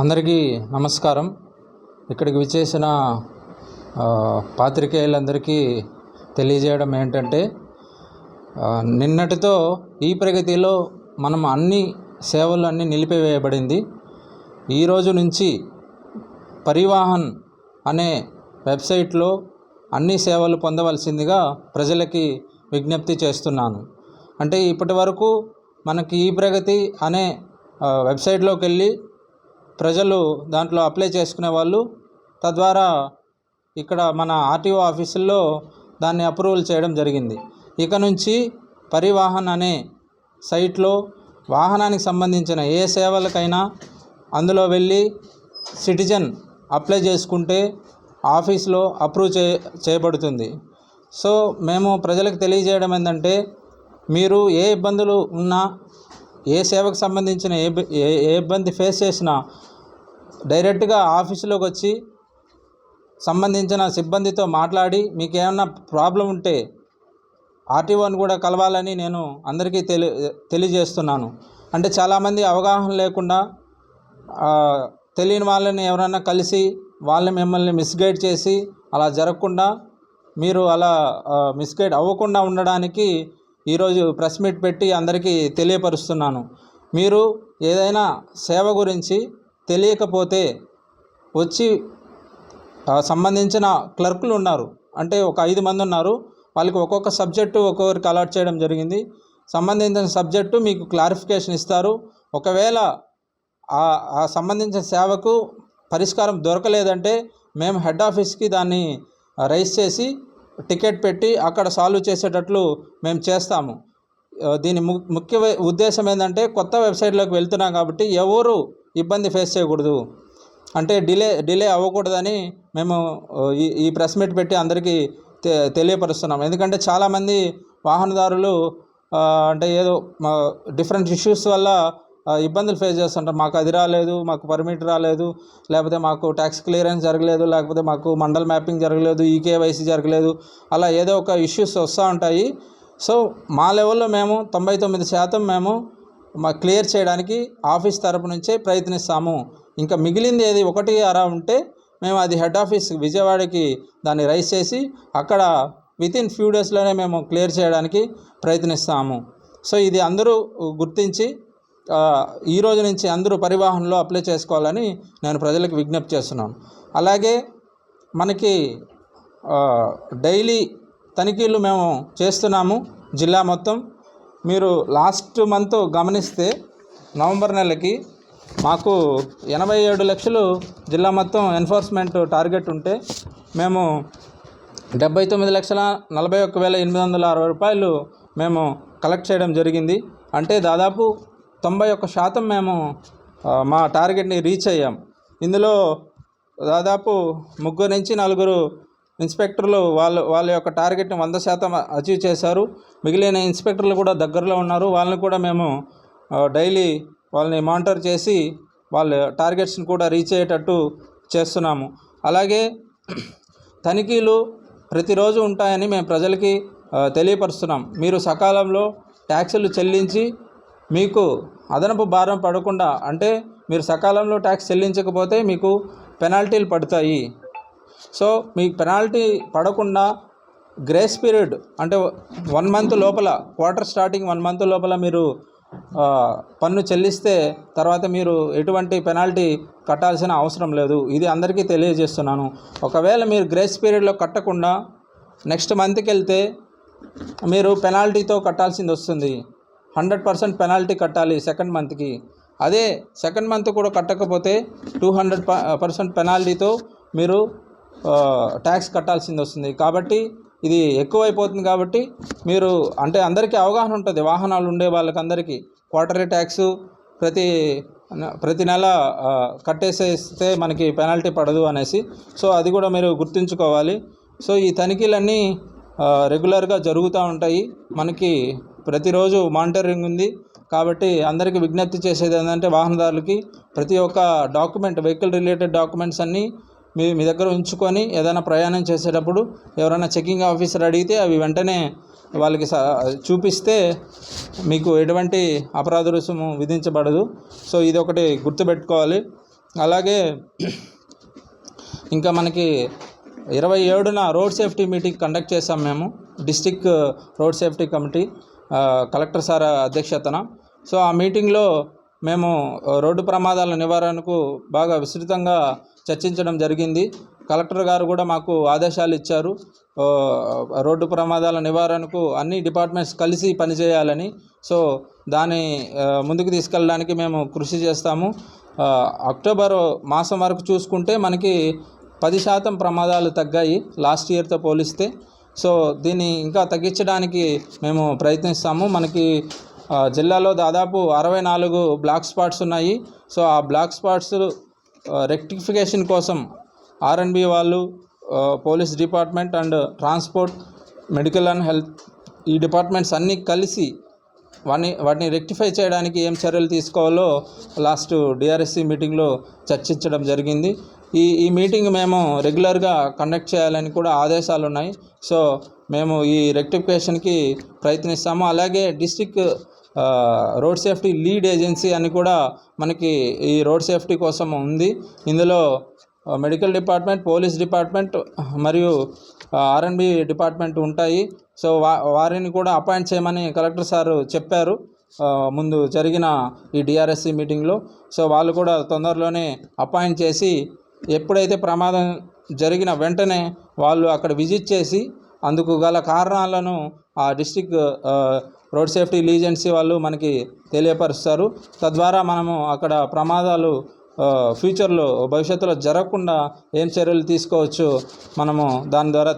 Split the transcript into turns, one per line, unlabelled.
అందరికీ నమస్కారం. ఇక్కడికి విచ్చేసిన పాత్రికేయులందరికీ తెలియజేయడం ఏంటంటే నిన్నటితో ఈ ప్రగతిలో మనం అన్ని సేవలు అన్నీ నిలిపివేయబడింది. ఈరోజు నుంచి పరివాహన్ అనే వెబ్సైట్లో అన్ని సేవలు పొందవలసిందిగా ప్రజలకి విజ్ఞప్తి చేస్తున్నాను. అంటే ఇప్పటి వరకు మనకి ఈ ప్రగతి అనే వెబ్సైట్లోకి వెళ్ళి ప్రజలు దాంట్లో అప్లై చేసుకునే వాళ్ళు. తద్వారా ఇక్కడ మన ఆర్టీఓ ఆఫీసుల్లో దాన్ని అప్రూవల్ చేయడం జరిగింది. ఇక నుంచి పరివాహన్ అనే సైట్లో వాహనానికి సంబంధించిన ఏ సేవలకైనా అందులో వెళ్ళి సిటిజన్ అప్లై చేసుకుంటే ఆఫీస్లో అప్రూవ్ చే చేయబడుతుంది. సో మేము ప్రజలకు తెలియజేయడం ఏంటంటే మీరు ఏ ఇబ్బందులు ఉన్నా ఏ సేవకు సంబంధించిన ఏ ఏ ఏ ఇబ్బంది ఫేస్ చేసినా డైరెక్ట్గా ఆఫీసులోకి వచ్చి సంబంధించిన సిబ్బందితో మాట్లాడి మీకు ఏమన్నా ప్రాబ్లం ఉంటే ఆర్టీఓని కూడా కలవాలని నేను అందరికీ తెలి తెలియజేస్తున్నాను. అంటే చాలామంది అవగాహన లేకుండా తెలియని వాళ్ళని ఎవరైనా కలిసి వాళ్ళని మిమ్మల్ని మిస్గైడ్ చేసి అలా జరగకుండా మీరు అలా మిస్గైడ్ అవ్వకుండా ఉండడానికి ఈరోజు ప్రెస్ మీట్ పెట్టి అందరికీ తెలియపరుస్తున్నాను. మీరు ఏదైనా సేవ గురించి తెలియకపోతే వచ్చి సంబంధించిన క్లర్కులు ఉన్నారు. అంటే ఒక ఐదు మంది ఉన్నారు. వాళ్ళకి ఒక్కొక్క సబ్జెక్టు ఒక్కొక్కరికి అలాట్ చేయడం జరిగింది. సంబంధించిన సబ్జెక్టు మీకు క్లారిఫికేషన్ ఇస్తారు. ఒకవేళ ఆ సంబంధించిన సేవకు పరిష్కారం దొరకలేదంటే మేము హెడ్ ఆఫీస్కి దాన్ని రైస్ చేసి టికెట్ పెట్టి అక్కడ సాల్వ్ చేసేటట్లు మేము చేస్తాము. దీని ము ముఖ్య ఉద్దేశం ఏంటంటే కొత్త వెబ్సైట్లోకి వెళ్తున్నాం కాబట్టి ఎవరు ఇబ్బంది ఫేస్ చేయకూడదు. అంటే డిలే డిలే అవ్వకూడదని మేము ఈ ఈ ప్రెస్ మీట్ పెట్టి అందరికీ తె తెలియపరుస్తున్నాం. ఎందుకంటే చాలామంది వాహనదారులు అంటే ఏదో డిఫరెంట్ ఇష్యూస్ వల్ల ఇబ్బందులు ఫేస్ చేస్తుంటారు. మాకు అది రాలేదు మాకు పర్మిట్ రాలేదు లేకపోతే మాకు ట్యాక్స్ క్లియరెన్స్ జరగలేదు లేకపోతే మాకు మండల్ మ్యాపింగ్ జరగలేదు ఈకేవైసీ జరగలేదు అలా ఏదో ఒక ఇష్యూస్ వస్తూ ఉంటాయి. సో మా లెవెల్లో మేము తొంభై తొమ్మిది శాతం మేము మా క్లియర్ చేయడానికి ఆఫీస్ తరపు నుంచే ప్రయత్నిస్తాము. ఇంకా మిగిలింది ఏది ఒకటి అరా ఉంటే మేము అది హెడ్ ఆఫీస్ విజయవాడకి దాన్ని రైస్ చేసి అక్కడ విత్ ఇన్ ఫ్యూ డేస్లోనే మేము క్లియర్ చేయడానికి ప్రయత్నిస్తాము. సో ఇది అందరూ గుర్తించి ఈ రోజు నుంచి అందరూ పరివాహనలో అప్లై చేసుకోవాలని నేను ప్రజలకు విజ్ఞప్తి చేస్తున్నాను. అలాగే మనకి డైలీ తనిఖీలు మేము చేస్తున్నాము జిల్లా మొత్తం. మీరు లాస్ట్ మంత్ గమనిస్తే నవంబర్ నెలకి మాకు ఎనభై ఏడు లక్షలు జిల్లా మొత్తం ఎన్ఫోర్స్మెంట్ టార్గెట్ ఉంటే మేము డెబ్బై తొమ్మిది లక్షల నలభై ఒక్క వేల ఎనిమిది వందల అరవై రూపాయలు మేము కలెక్ట్ చేయడం జరిగింది. అంటే దాదాపు తొంభై ఒక్క శాతం మేము మా టార్గెట్ని రీచ్ అయ్యాం. ఇందులో దాదాపు ముగ్గురు నుంచి నలుగురు ఇన్స్పెక్టర్లు వాళ్ళు వాళ్ళ యొక్క టార్గెట్ని వంద శాతం అచీవ్ చేశారు. మిగిలిన ఇన్స్పెక్టర్లు కూడా దగ్గరలో ఉన్నారు. వాళ్ళని కూడా మేము డైలీ వాళ్ళని మానిటర్ చేసి వాళ్ళ టార్గెట్స్ని కూడా రీచ్ అయ్యేటట్టు చేస్తున్నాము. అలాగే తనిఖీలు ప్రతిరోజు ఉంటాయని మేము ప్రజలకి తెలియపరుస్తున్నాం. మీరు సకాలంలో ట్యాక్సులు చెల్లించి మీకు అదనపు భారం పడకుండా అంటే మీరు సకాలంలో ట్యాక్స్ చెల్లించకపోతే మీకు పెనాల్టీలు పడతాయి. సో మీకు పెనాల్టీ పడకుండా గ్రేస్ పీరియడ్ అంటే వన్ మంత్ లోపల క్వార్టర్ స్టార్టింగ్ వన్ మంత్ లోపల మీరు పన్ను చెల్లిస్తే తర్వాత మీరు ఎటువంటి పెనాల్టీ కట్టాల్సిన అవసరం లేదు. ఇది అందరికీ తెలియజేస్తున్నాను. ఒకవేళ మీరు గ్రేస్ పీరియడ్లో కట్టకుండా నెక్స్ట్ మంత్కి వెళ్తే మీరు పెనాల్టీతో కట్టాల్సింది వస్తుంది. హండ్రెడ్ పర్సెంట్ పెనాల్టీ కట్టాలి సెకండ్ మంత్కి. అదే సెకండ్ మంత్ కూడా కట్టకపోతే టూ హండ్రెడ్ పర్సెంట్ పెనాల్టీతో మీరు ట్యాక్స్ కట్టాల్సింది వస్తుంది. కాబట్టి ఇది ఎక్కువైపోతుంది కాబట్టి మీరు అంటే అందరికీ అవగాహన ఉంటుంది. వాహనాలు ఉండే వాళ్ళకందరికీ. క్వార్టర్లీ ట్యాక్స్ ప్రతి ప్రతి నెల కట్టేసేస్తే మనకి పెనాల్టీ పడదు అనేసి. సో అది కూడా మీరు గుర్తుంచుకోవాలి. సో ఈ తనిఖీలన్నీ రెగ్యులర్గా జరుగుతూ ఉంటాయి. మనకి ప్రతిరోజు మానిటరింగ్ ఉంది. కాబట్టి అందరికీ విజ్ఞప్తి చేసేది ఏంటంటే వాహనదారులకి ప్రతి ఒక్క డాక్యుమెంట్ వెహికల్ రిలేటెడ్ డాక్యుమెంట్స్ అన్నీ మీ మీ దగ్గర ఉంచుకొని ఏదైనా ప్రయాణం చేసేటప్పుడు ఎవరైనా చెకింగ్ ఆఫీసర్ అడిగితే అవి వెంటనే వాళ్ళకి స- చూపిస్తే మీకు ఎటువంటి అపరాధ రుసుము విధించబడదు. సో ఇది ఒకటి గుర్తుపెట్టుకోవాలి. అలాగే ఇంకా మనకి ఇరవై ఏడున రోడ్ సేఫ్టీ మీటింగ్ కండక్ట్ చేసాం మేము. District road safety committee collector sir అధ్యక్షతన. సో ఆ మీటింగ్లో మేము రోడ్డు ప్రమాదాల నివారణకు బాగా విస్తృతంగా చర్చించడం జరిగింది. కలెక్టర్ గారు కూడా మాకు ఆదేశాలు ఇచ్చారు. రోడ్డు ప్రమాదాల నివారణకు అన్ని డిపార్ట్మెంట్స్ కలిసి పనిచేయాలని. సో దాన్ని ముందుకు తీసుకెళ్ళడానికి మేము కృషి చేస్తాము. అక్టోబర్ మాసం వరకు చూసుకుంటే మనకి పది శాతం ప్రమాదాలు తగ్గాయి లాస్ట్ ఇయర్తో పోలిస్తే. సో దీన్ని ఇంకా తగ్గించడానికి మేము ప్రయత్నిస్తాము. మనకి జిల్లాలో దాదాపు అరవై నాలుగు బ్లాక్ స్పాట్స్ ఉన్నాయి. సో ఆ బ్లాక్ స్పాట్స్ రెక్టిఫికేషన్ కోసం ఆర్ఎన్బి వాళ్ళు police department and transport medical and health ఈ డిపార్ట్మెంట్స్ అన్నీ కలిసి వాటిని వాటిని రెక్టిఫై చేయడానికి ఏం చర్యలు తీసుకోవాలో లాస్ట్ డిఆర్ఎస్సి మీటింగ్లో చర్చించడం జరిగింది. ఈ ఈ మీటింగ్ మేము రెగ్యులర్గా కండక్ట్ చేయాలని కూడా ఆదేశాలు ఉన్నాయి. సో మేము ఈ రెక్టిఫికేషన్కి ప్రయత్నిస్తాము. అలాగే district road safety lead agency అని కూడా మనకి ఈ రోడ్ సేఫ్టీ కోసం ఉంది. ఇందులో మెడికల్ డిపార్ట్మెంట్ పోలీస్ డిపార్ట్మెంట్ మరియు ఆర్ఎన్బి డిపార్ట్మెంట్ ఉంటాయి. సో వా వారిని కూడా అపాయింట్ చేయమని కలెక్టర్ సార్ చెప్పారు. ముందు జరిగిన ఈ డిఆర్ఎస్సి మీటింగ్లో సో వాళ్ళు కూడా తొందరలోనే అపాయింట్ చేసి ఎప్పుడైతే ప్రమాదం జరిగిన వెంటనే వాళ్ళు అక్కడ విజిట్ చేసి అందుకు గల కారణాలను ఆ డిస్టిక్ రోడ్ సేఫ్టీ లీజెన్సీ వాళ్ళు మనకి తెలియపరుస్తారు. తద్వారా మనము అక్కడ ప్రమాదాలు ఫ్యూచర్లో భవిష్యత్తులో జరగకుండా ఏం చర్యలు తీసుకోవచ్చు మనము దాని ద్వారా